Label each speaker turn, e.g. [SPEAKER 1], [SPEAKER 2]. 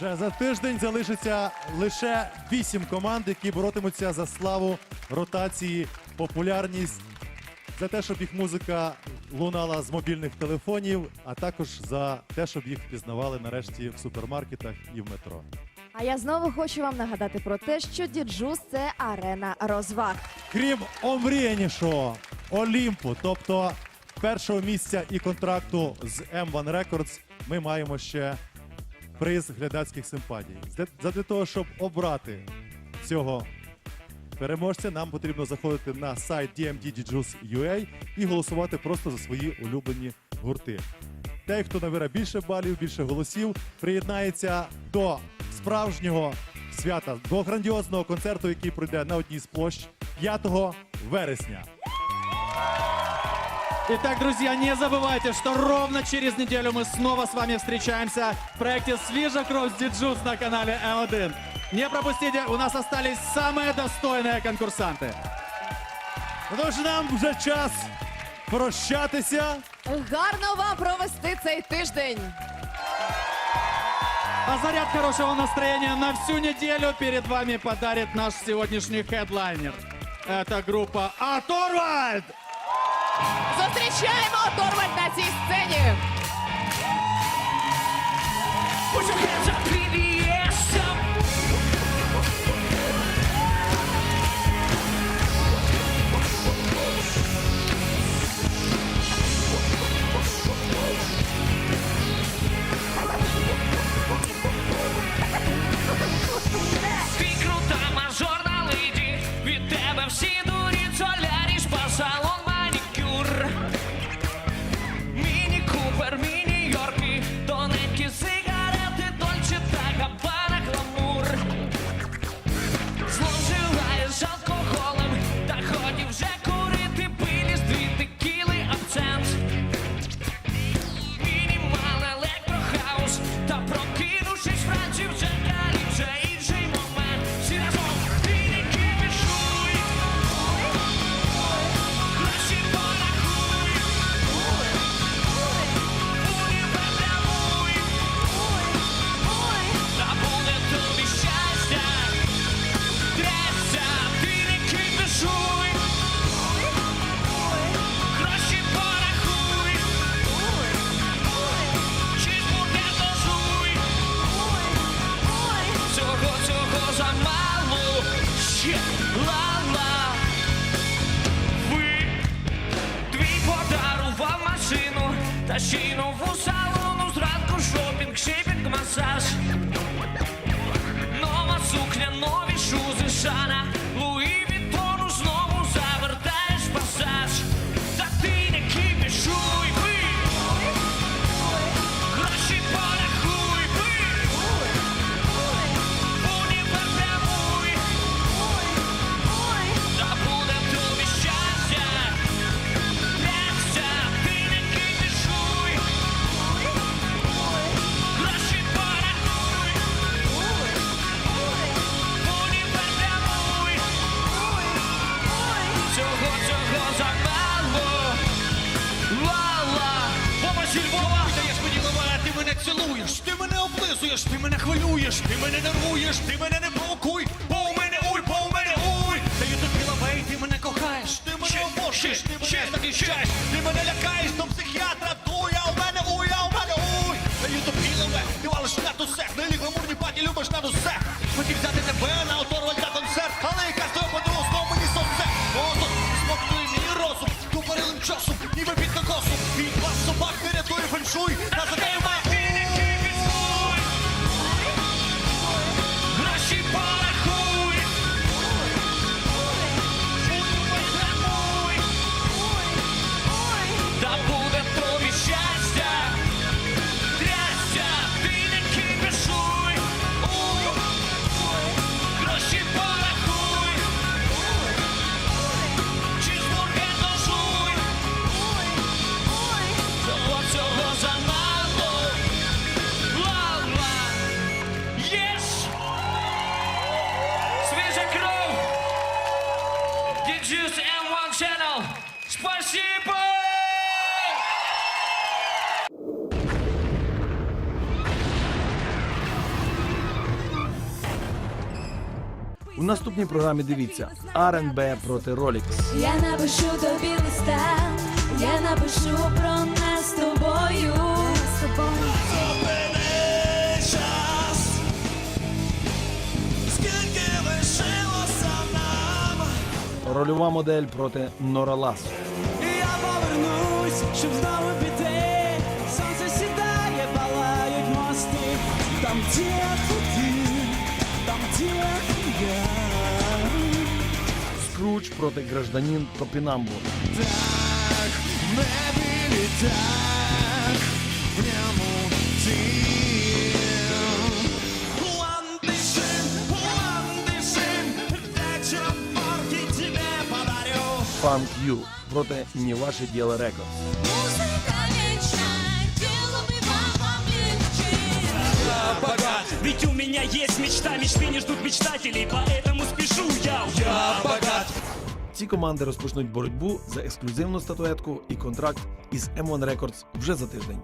[SPEAKER 1] Вже за тиждень залишиться лише вісім команд, які боротимуться за славу, ротації, популярність, за те, щоб їх музика лунала з мобільних телефонів, а також за те, щоб їх пізнавали нарешті в супермаркетах і в метро.
[SPEAKER 2] А я знову хочу вам нагадати про те, що діджус це арена розваг.
[SPEAKER 1] Крім омріянішого Олімпу, тобто першого місця і контракту з M1 Records, ми маємо ще приз глядацьких симпатій. Для- Задля того, щоб обрати цього переможця, нам потрібно заходити на сайт dmddjus.ua і голосувати просто за свої улюблені гурти. Той, хто набере більше балів, більше голосів, приєднається до справжнього свята, до грандіозного концерту, який пройде на одній з площ 5 вересня.
[SPEAKER 3] Итак, друзья, не забывайте, что ровно через неделю мы снова с вами встречаемся в проекте «Свежая кровь» с Диджус на канале М1. Не пропустите, у нас остались самые достойные конкурсанты.
[SPEAKER 1] Ну, Тож нам вже час прощатися.
[SPEAKER 2] Гарно вам провести цей тиждень.
[SPEAKER 3] А заряд хорошего настроения на всю неделю перед вами подарит наш сегодняшний хедлайнер. Это группа Аторвальд!
[SPEAKER 2] Зустрічаємо Торвальд на цій сцені.
[SPEAKER 4] Та ще й нову салону зранку шопінг, шипінг, масаж. Нова сукня, нові шузи, шана.
[SPEAKER 5] Помочі Львова, даєш мені лова, ти мене цілуєш, ти мене облизуєш, ти мене хвилюєш, ти мене нервуєш, ти мене не провокуй, бо у мене уй, бо у мене уй. Даю тобі лавей, ти мене кохаєш, ти мене обожуєш, ти мене захищаєш, ти мене лякаєш, Uy, that's a Спасибо! У
[SPEAKER 6] наступній програмі дивіться РНБ проти Ролікс.
[SPEAKER 7] Я напишу тобі листа, я напишу про нас з тобою. З тобою.
[SPEAKER 6] Рольова модель проти Нора Лас.
[SPEAKER 8] Я повернусь, щоб знову піти. Сонце сідає, палають мости. Там де ти, там де я.
[SPEAKER 6] Скруч проти гражданин Ю проти Не ваше діло рекорд.
[SPEAKER 7] Музика вічна, тіло вам облегчить.
[SPEAKER 4] богат Ведь у меня есть мечта Мечты не ждут мечтателей Поэтому спешу я Я богат
[SPEAKER 6] Ці команди розпочнуть боротьбу за ексклюзивну статуетку і контракт із M1 Records вже за тиждень.